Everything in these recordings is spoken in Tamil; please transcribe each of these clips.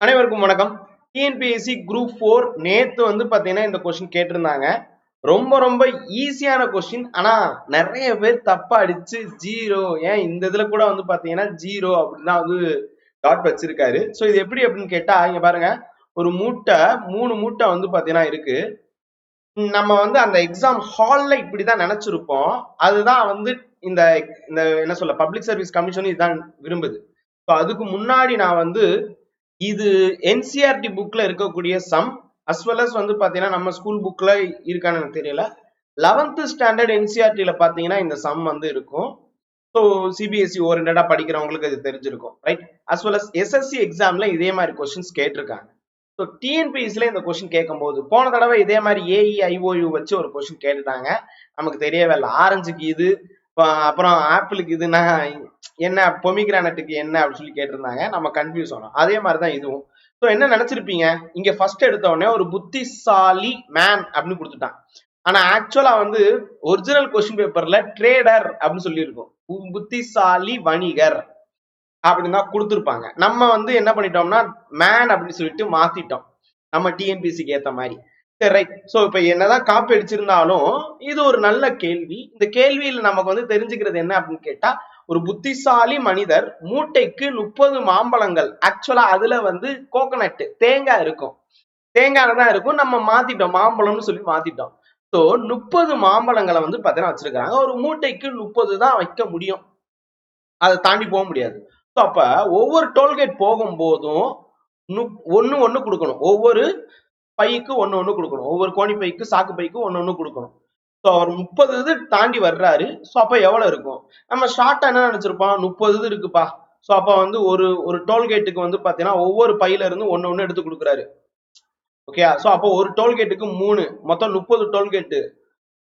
அனைவருக்கும் வணக்கம். டிஎன்பிஎஸ்சி குரூப் ஃபோர் நேத்து வந்து பாத்தீங்கன்னா இந்த கொஸ்டின் கேட்டிருந்தாங்க. ரொம்ப ரொம்ப ஈஸியான கொஸ்டின் ஆனா நிறைய பேர் தப்பா அடிச்சு ஜீரோ ஏன் இந்த இதுல கூட வந்து பாத்தீங்கன்னா ஜீரோ அப்படின்னு தான் வந்து டாட் வச்சிருக்காரு. ஸோ இது எப்படி அப்படின்னு கேட்டா இங்க பாருங்க. ஒரு மூட்டை மூணு மூட்டை வந்து பாத்தீங்கன்னா இருக்கு. நம்ம வந்து அந்த எக்ஸாம் ஹால்ல இப்படிதான் நினைச்சிருப்போம். அதுதான் வந்து இந்த இந்த என்ன சொல்ல பப்ளிக் சர்வீஸ் கமிஷன் இதுதான் விரும்புது. ஸோ அதுக்கு முன்னாடி நான் வந்து இது என்சிஆர்டி புக்ல இருக்கக்கூடிய சம் அஸ் வெல் அஸ் வந்து பாத்தீங்கன்னா நம்ம ஸ்கூல் புக்ல இருக்கான்னு எனக்கு தெரியல. லெவன்த் ஸ்டாண்டர்ட் என்சிஆர்டில பாத்தீங்கன்னா இந்த சம் வந்து இருக்கும். ஸோ சிபிஎஸ்சி ஓரியன்டா படிக்கிறவங்களுக்கு அது தெரிஞ்சிருக்கும் right as well as SSC எக்ஸாம்ல இதே மாதிரி கொஸ்டின்ஸ் கேட்டிருக்காங்க. ஸோ டிஎன்பிஎஸ்சில இந்த கொஸ்டின் கேட்கும்போது போன தடவை இதே மாதிரி ஏஇ ஐஓயு வச்சு ஒரு கொஸ்டின் கேட்டுட்டாங்க. நமக்கு தெரியவே இல்லை. ஆரஞ்சுக்கு இது அப்புறம் ஆப்பிளுக்கு இதுன்னா என்ன பொமிகிரானட்டுக்கு என்ன அப்படின்னு சொல்லி கேட்டிருந்தாங்க. நம்ம கன்ஃபியூஸ் ஆனோம். அதே மாதிரி தான் இதுவும். ஸோ என்ன நினைச்சிருப்பீங்க? இங்க ஃபர்ஸ்ட் எடுத்த உடனே ஒரு புத்திசாலி மேன் அப்படின்னு கொடுத்துட்டான். ஆனா ஆக்சுவலா வந்து ஒரிஜினல் கொஸ்டின் பேப்பர்ல ட்ரேடர் அப்படின்னு சொல்லியிருக்கும். புத்திசாலி வணிகர் அப்படின்னு தான் கொடுத்துருப்பாங்க. நம்ம வந்து என்ன பண்ணிட்டோம்னா மேன் அப்படின்னு சொல்லிட்டு மாத்திட்டோம். நம்ம டிஎன்பிசிக்கு ஏத்த மாதிரி. ரைட் ஸோ இப்போ என்னதான் காப்பி அடிச்சிருந்தாலும் இது ஒரு நல்ல கேள்வி. இந்த கேள்வியில நமக்கு வந்து தெரிஞ்சுக்கிறது என்ன அப்படின்னு கேட்டா ஒரு புத்திசாலி மனிதர் மூட்டைக்கு முப்பது மாம்பழங்கள் ஆக்சுவலா அதுல வந்து கோகனட் தேங்காய் இருக்கும். தேங்காய் தான் இருக்கும். நம்ம மாத்திட்டோம். மாம்பழம்னு சொல்லி மாத்திட்டோம். ஸோ முப்பது மாம்பழங்களை வந்து பார்த்தீங்கன்னா வச்சிருக்காங்க ஒரு மூட்டைக்கு முப்பது தான் வைக்க முடியும். அதை தாண்டி போக முடியாது. ஸோ அப்ப ஒவ்வொரு டோல்கேட் போகும்போதும் நுப்- ஒன்று ஒண்ணு கொடுக்கணும். ஒவ்வொரு பைக்கு ஒன்று ஒன்று கொடுக்கணும். ஒவ்வொரு கோணி பைக்கு சாக்கு பைக்கு ஒன்று ஒன்று கொடுக்கணும். ஸோ அவர் முப்பது இது தாண்டி வர்றாரு. ஸோ அப்போ எவ்வளோ இருக்கும்? நம்ம ஷார்ட்டாக என்ன நினச்சிருப்போம்? முப்பது இது இருக்குப்பா. ஸோ அப்போ வந்து ஒரு ஒரு டோல்கேட்டுக்கு வந்து பார்த்தீங்கன்னா ஒவ்வொரு பையில இருந்து ஒன்று ஒன்று எடுத்து கொடுக்குறாரு. ஓகே ஸோ அப்போ ஒரு டோல்கேட்டுக்கு மூணு. மொத்தம் முப்பது டோல்கேட்டு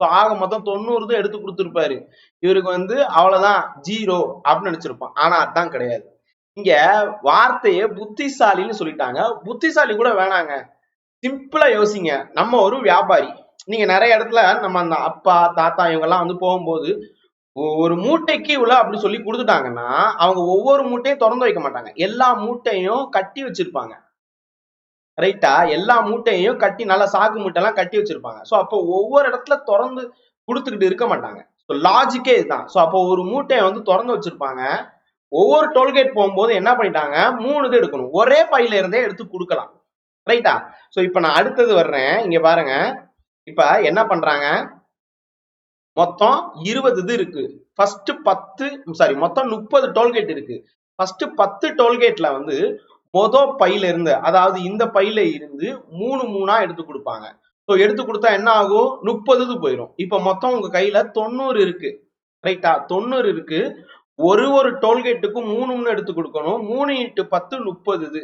ஸோ ஆக மொத்தம் தொண்ணூறு தான் எடுத்து கொடுத்துருப்பாரு. இவருக்கு வந்து அவ்வளோதான் ஜீரோ அப்படின்னு நினச்சிருப்பான். ஆனால் அதான் கிடையாது. இங்க வார்த்தையை புத்திசாலின்னு சொல்லிட்டாங்க. புத்திசாலி கூட வேணாங்க. சிம்பிளா யோசிங்க. நம்ம ஒரு வியாபாரி. நீங்க நிறைய இடத்துல நம்ம அந்த அப்பா தாத்தா இவங்க எல்லாம் வந்து போகும்போது ஒரு மூட்டைக்கு இவ்வளவு அப்படி சொல்லி கொடுத்துட்டாங்கன்னா அவங்க ஒவ்வொரு மூட்டையும் திறந்து வைக்க மாட்டாங்க. எல்லா மூட்டையும் கட்டி வச்சிருப்பாங்க. ரைட்டா எல்லா மூட்டையும் கட்டி நல்லா சாக்கு மூட்டை எல்லாம் கட்டி வச்சிருப்பாங்க. சோ அப்போ ஒவ்வொரு இடத்துல திறந்து கொடுத்துக்கிட்டு இருக்க மாட்டாங்க. ஸோ லாஜிக்கே இதுதான். ஸோ அப்போ ஒரு மூட்டையை வந்து திறந்து வச்சிருப்பாங்க. ஒவ்வொரு டோல்கேட் போகும்போது என்ன பண்ணிட்டாங்க? மூணு இது எடுக்கணும். ஒரே பையில இருந்தே எடுத்து கொடுக்கலாம். ரைட்டா ஸோ இப்போ நான் அடுத்தது வர்றேன். இங்க பாருங்க. இப்ப என்ன பண்றாங்க? மொத்தம் இருபது இது இருக்கு. ஃபர்ஸ்ட் பத்து சாரி மொத்தம் முப்பது டோல்கேட் இருக்கு. ஃபர்ஸ்ட் பத்து டோல்கேட்ல வந்து மொத பையில இருந்து அதாவது இந்த பையில இருந்து மூணு மூணா எடுத்து கொடுப்பாங்க. ஸோ எடுத்து கொடுத்தா என்ன ஆகும்? முப்பது இது போயிடும் இப்போ மொத்தம் உங்க கையில தொண்ணூறு இருக்கு. ரைட்டா தொண்ணூறு இருக்கு. ஒரு ஒரு டோல்கேட்டுக்கும் மூணு மூணு எடுத்து கொடுக்கணும். மூணு இன்ட்டு பத்து முப்பது இது.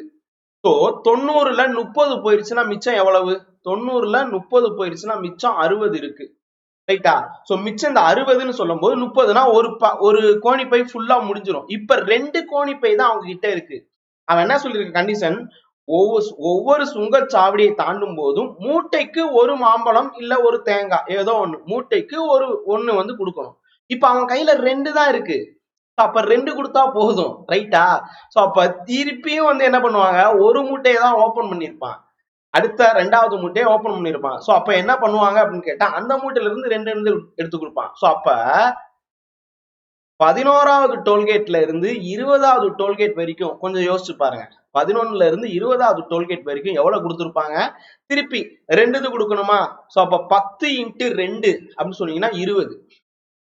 ஸோ தொண்ணூறுல முப்பது போயிருச்சுன்னா மிச்சம் எவ்வளவு? தொண்ணூறுல முப்பது போயிருச்சுன்னா மிச்சம் அறுபது இருக்கு. ரைட்டா சோ மிச்சம் இந்த அறுபதுன்னு சொல்லும்போது முப்பதுனா ஒரு ப- ஒரு கோணிப்பை ஃபுல்லா முடிஞ்சிடும் இப்ப ரெண்டு கோணிப்பை தான் அவங்க கிட்ட இருக்கு. அவன் என்ன சொல்லிருக்க கண்டிஷன் ஒவ்வொரு ஒவ்வொரு சுங்கச்சாவடியை தாண்டும் போதும் மூட்டைக்கு ஒரு மாம்பழம் இல்ல ஒரு தேங்காய். ஏதோ ஒண்ணு. மூட்டைக்கு ஒரு ஒண்ணு வந்து கொடுக்கணும். இப்ப அவன் கையில ரெண்டு தான் இருக்கு. அப்ப ரெண்டு கொடுத்தா போதும் ரைட்டா சோ அப்ப திருப்பியும் வந்து என்ன பண்ணுவாங்க? ஒரு மூட்டையை தான் ஓபன் பண்ணிருப்பான் அடுத்த ரெண்டாவது மூட்டையை ஓபன் பண்ணிருப்பான் சோ அப்ப என்ன பண்ணுவாங்க அப்படின்னு கேட்டா அந்த மூட்டையில இருந்து ரெண்டு ரெண்டு எடுத்து கொடுப்பான். சோ அப்ப பதினோராவது டோல்கேட்ல இருந்து இருபதாவது டோல்கேட் வரைக்கும் கொஞ்சம் யோசிச்சு பாருங்க. பதினொன்னுல இருந்து இருபதாவது டோல்கேட் வரைக்கும் எவ்வளவு கொடுத்துருப்பாங்க? திருப்பி ரெண்டு இது கொடுக்கணுமா? சோ அப்ப பத்து இன்ட்டு ரெண்டு அப்படின்னு சொன்னீங்கன்னா இருபது.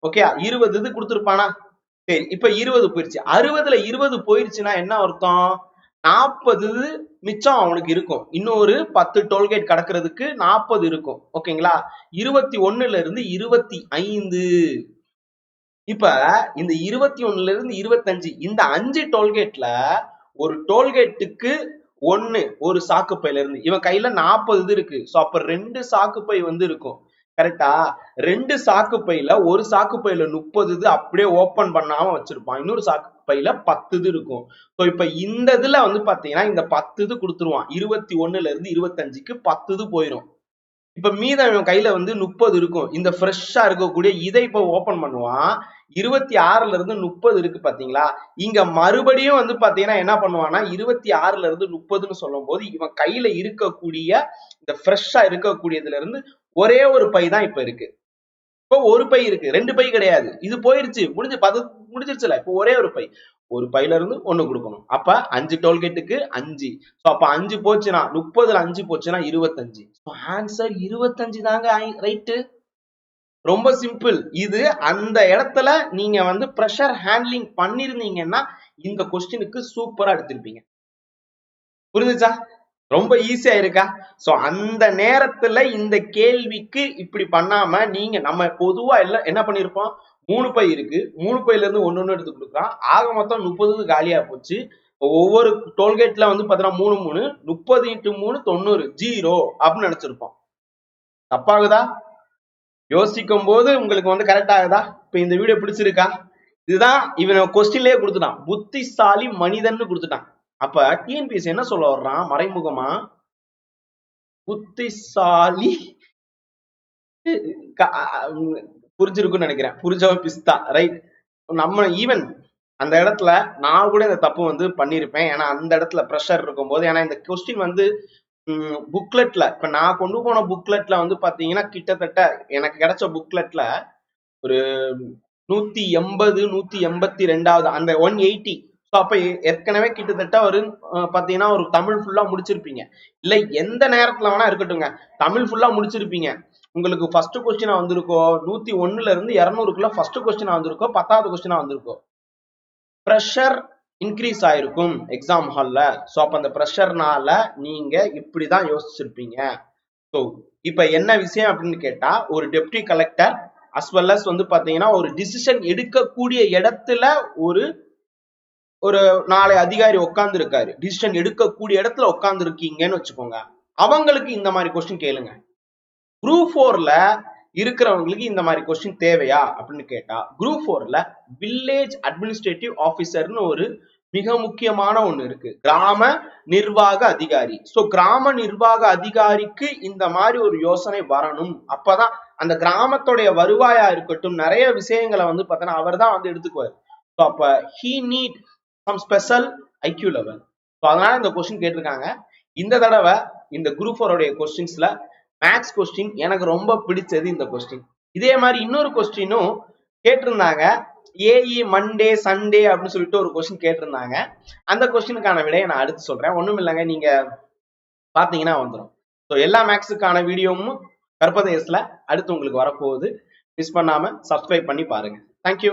ஓகே இருபது இது கொடுத்துருப்பானா? சரி இப்ப இருபது போயிருச்சு. அறுபதுல இருபது போயிருச்சுன்னா என்ன அர்த்தம்? நாற்பது மிச்சம் அவனுக்கு இருக்கும். இன்னொரு பத்து டோல்கேட் கடக்கிறதுக்கு நாற்பது இருக்கும். ஓகேங்களா? இருபத்தி ஒண்ணுல இருந்து இருபத்தி ஐந்து. இப்ப இந்த இருபத்தி ஒண்ணுல இருந்து இருபத்தஞ்சு இந்த அஞ்சு டோல்கேட்ல ஒரு டோல்கேட்டுக்கு ஒன்னு ஒரு சாக்கு பையில இருந்து. இவன் கையில நாற்பது இது இருக்கு. சோ அப்ப ரெண்டு சாக்கு பை வந்து இருக்கும். கரெக்டா ரெண்டு சாக்கு பையில ஒரு சாக்கு பையில முப்பது இது அப்படியே ஓபன் பண்ணாம வச்சிருப்பான். இன்னொரு சாக்கு பையில பத்து இது இருக்கும். ஸோ இப்ப இந்த இதுல வந்து பாத்தீங்கன்னா இந்த பத்து இது கொடுத்துருவான். இருபத்தி ஒண்ணுல இருந்து இருபத்தஞ்சுக்கு பத்து இது போயிடும் இப்ப மீதம் இவன் கையில வந்து முப்பது இருக்கும். இந்த ஃப்ரெஷ்ஷா இருக்கக்கூடிய இதை இப்ப ஓபன் பண்ணுவான். இருபத்தி ஆறுல இருந்து முப்பது இருக்கு பாத்தீங்களா? இங்க மறுபடியும் வந்து பாத்தீங்கன்னா என்ன பண்ணுவான்னா இருபத்தி ஆறுல இருந்து முப்பதுன்னு சொல்லும் போது இவன் கையில இருக்கக்கூடிய இந்த ஃப்ரெஷ்ஷா இருக்கக்கூடியதுல இருந்து ஒரே ஒரு பை தான் இப்ப இருக்கு. இப்போ ஒரு பை இருக்கு. ரெண்டு பை கிடையாது. இது போயிருச்சு. முடிஞ்சு பது முடிஞ்சிருச்சுல. இப்போ ஒரே ஒரு பை. ஒரு பையில இருந்து ஒண்ணு கொடுக்கணும். அப்ப அஞ்சு டோல்கேட்டுக்கு அஞ்சு. சோ அப்ப அஞ்சு போச்சுன்னா முப்பதுல அஞ்சு போச்சுன்னா இருபத்தஞ்சு. ஆன்சர் இருபத்தஞ்சு தாங்க ரைட்டு ரொம்ப சிம்பிள் இது அந்த இடத்துல நீங்க வந்து ப்ரெஷர் ஹேண்ட்லிங் பண்ணிருந்தீங்கன்னா இந்த கொஸ்டினுக்கு சூப்பரா எடுத்திருப்பீங்க. புரிஞ்சுச்சா? ரொம்ப ஈஸியா இருக்கா? சோ அந்த நேரத்துல இந்த கேள்விக்கு இப்படி பண்ணாம நீங்க நம்ம பொதுவா எல்லாம் என்ன பண்ணிருப்போம்? மூணு பை இருக்கு. மூணு பையில இருந்து ஒன்னு ஒண்ணு எடுத்து கொடுக்குறான் ஆக மொத்தம் முப்பது காலியா போச்சு. ஒவ்வொரு டோல்கேட்ல வந்து பாத்தீங்கன்னா மூணு மூணு முப்பது இன்ட்டு மூணு தொண்ணூறு ஜீரோ அப்படின்னு நினைச்சிருப்போம். தப்பாகுதா? யோசிக்கும் போது உங்களுக்கு வந்து கரெக்ட் ஆகுதா? இப்ப இந்த வீடியோ பிடிச்சிருக்கா? இதுதான் இவன் கொஸ்டின்லயே கொடுத்துட்டான். புத்திசாலி மனிதன்னு கொடுத்துட்டான். அப்ப டிஎன்பிஎஸ் என்ன சொல்ல வர்றான் மறைமுகமா? புத்திசாலி. க- நினைக்கிறேன். புரிஞ்சவ பிஸ்தா ரைட் நம்ம ஈவன் அந்த இடத்துல நான் கூட இந்த தப்பு வந்து பண்ணியிருப்பேன் ஏன்னா அந்த இடத்துல ப்ரெஷர் இருக்கும்போது ஏன்னா இந்த கொஸ்டின் வந்து புக்லெட்ல இப்ப நான் கொண்டு போன புக்லெட்ல வந்து பாத்தீங்கன்னா கிட்டத்தட்ட எனக்கு கிடைச்ச புக்லெட்ல ஒரு நூத்தி எண்பது நூத்தி எண்பத்தி ரெண்டாவது அந்த ஒன் எயிட்டி ஸோ அப்போ ஏ- ஏற்கனவே கிட்டத்தட்ட ஒரு பார்த்தீங்கன்னா ஒரு தமிழ் ஃபுல்லாக முடிச்சிருப்பீங்க. இல்லை எந்த நேரத்தில் வேணா இருக்கட்டுங்க தமிழ் ஃபுல்லாக முடிச்சிருப்பீங்க. உங்களுக்கு ஃபர்ஸ்ட் கொஸ்டினா வந்திருக்கோ நூற்றி ஒண்ணுல இருந்து இருநூறுக்குள்ள ஃபர்ஸ்ட் கொஸ்டினா வந்திருக்கோ பத்தாவது கொஸ்டினா வந்திருக்கோ. ப்ரெஷர் இன்க்ரீஸ் ஆயிருக்கும் எக்ஸாம் ஹால்ல ஸோ அப்போ அந்த ப்ரெஷர்னால இப்படி தான் யோசிச்சிருப்பீங்க. ஸோ இப்போ என்ன விஷயம் அப்படின்னு கேட்டால் ஒரு deputy collector as well as வந்து பார்த்தீங்கன்னா ஒரு டிசிஷன் எடுக்கக்கூடிய இடத்துல ஒரு ஒரு நாளை அதிகாரி உட்கார்ந்து இருக்காரு டிசிஷன் எடுக்கக்கூடிய இடத்துல உட்கார்ந்து இருக்கீங்கன்னு வச்சுக்கோங்க. அவங்களுக்கு இந்த மாதிரி கொஸ்டின் கேளுங்க. குரூப் ஃபோர்ல இருக்கிறவங்களுக்கு இந்த மாதிரி கொஸ்டின் தேவையா? அப்படின்னு கேட்டா குரூப் ஃபோர்ல வில்லேஜ் அட்மினிஸ்ட்ரேட்டிவ் ஆபீசர்னு ஒரு மிக முக்கியமான ஒண்ணு இருக்கு. கிராம நிர்வாக அதிகாரி. சோ கிராம நிர்வாக அதிகாரிக்கு இந்த மாதிரி ஒரு யோசனை வரணும். அப்பதான் அந்த கிராமத்துடைய வருவாயா இருக்கட்டும் நிறைய விஷயங்களை வந்து பார்த்தோன்னா அவர் தான் வந்து எடுத்துக்குவார். ஸோ அப்ப he need some special IQ level so அதனால இந்த கொஸ்டின் கேட்டிருக்காங்க. இந்த தடவை இந்த குரூப் ஃபோருடைய கொஸ்டின்ஸ்ல மேக்ஸ் கொஸ்டின் எனக்கு ரொம்ப பிடிச்சது இந்த கொஸ்டின் இதே மாதிரி இன்னொரு கொஸ்டினும் கேட்டிருந்தாங்க. ஏஇ மண்டே சண்டே அப்படின்னு சொல்லிட்டு ஒரு கொஸ்டின் கேட்டிருந்தாங்க. அந்த கொஸ்டினுக்கான விடையை நான் அடுத்து சொல்றேன். ஒன்றும் இல்லைங்க நீங்க பார்த்தீங்கன்னா வந்துடும் ஸோ எல்லா மேக்ஸுக்கான வீடியோவும் கற்பதேசில் அடுத்து உங்களுக்கு வரப்போகுது. மிஸ் பண்ணாமல் சப்ஸ்கிரைப் பண்ணி பாருங்க. தேங்க்யூ